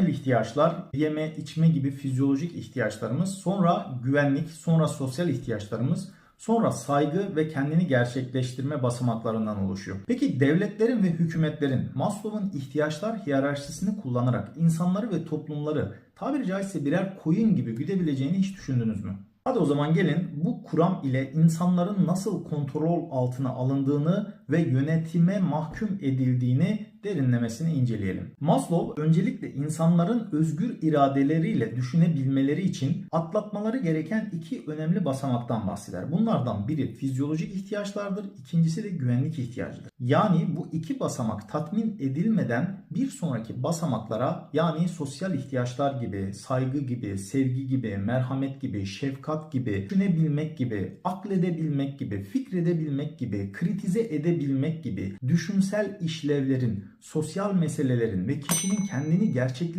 Temel ihtiyaçlar, yeme, içme gibi fizyolojik ihtiyaçlarımız, sonra güvenlik, sonra sosyal ihtiyaçlarımız, sonra saygı ve kendini gerçekleştirme basamaklarından oluşuyor. Peki devletlerin ve hükümetlerin Maslow'un ihtiyaçlar hiyerarşisini kullanarak insanları ve toplumları tabiri caizse birer koyun gibi güdebileceğini hiç düşündünüz mü? Hadi o zaman gelin bu kuram ile insanların nasıl kontrol altına alındığını ve yönetime mahkum edildiğini derinlemesine inceleyelim. Maslow öncelikle insanların özgür iradeleriyle düşünebilmeleri için atlatmaları gereken iki önemli basamaktan bahseder. Bunlardan biri fizyolojik ihtiyaçlardır, ikincisi de güvenlik ihtiyacıdır. Yani bu iki basamak tatmin edilmeden bir sonraki basamaklara yani sosyal ihtiyaçlar gibi, saygı gibi, sevgi gibi, merhamet gibi, şefkat gibi, düşünebilmek gibi, akledebilmek gibi, fikredebilmek gibi, kritize edebilmek gibi düşünsel işlevlerin, sosyal meselelerin ve kişinin kendini gerçekleştirmesi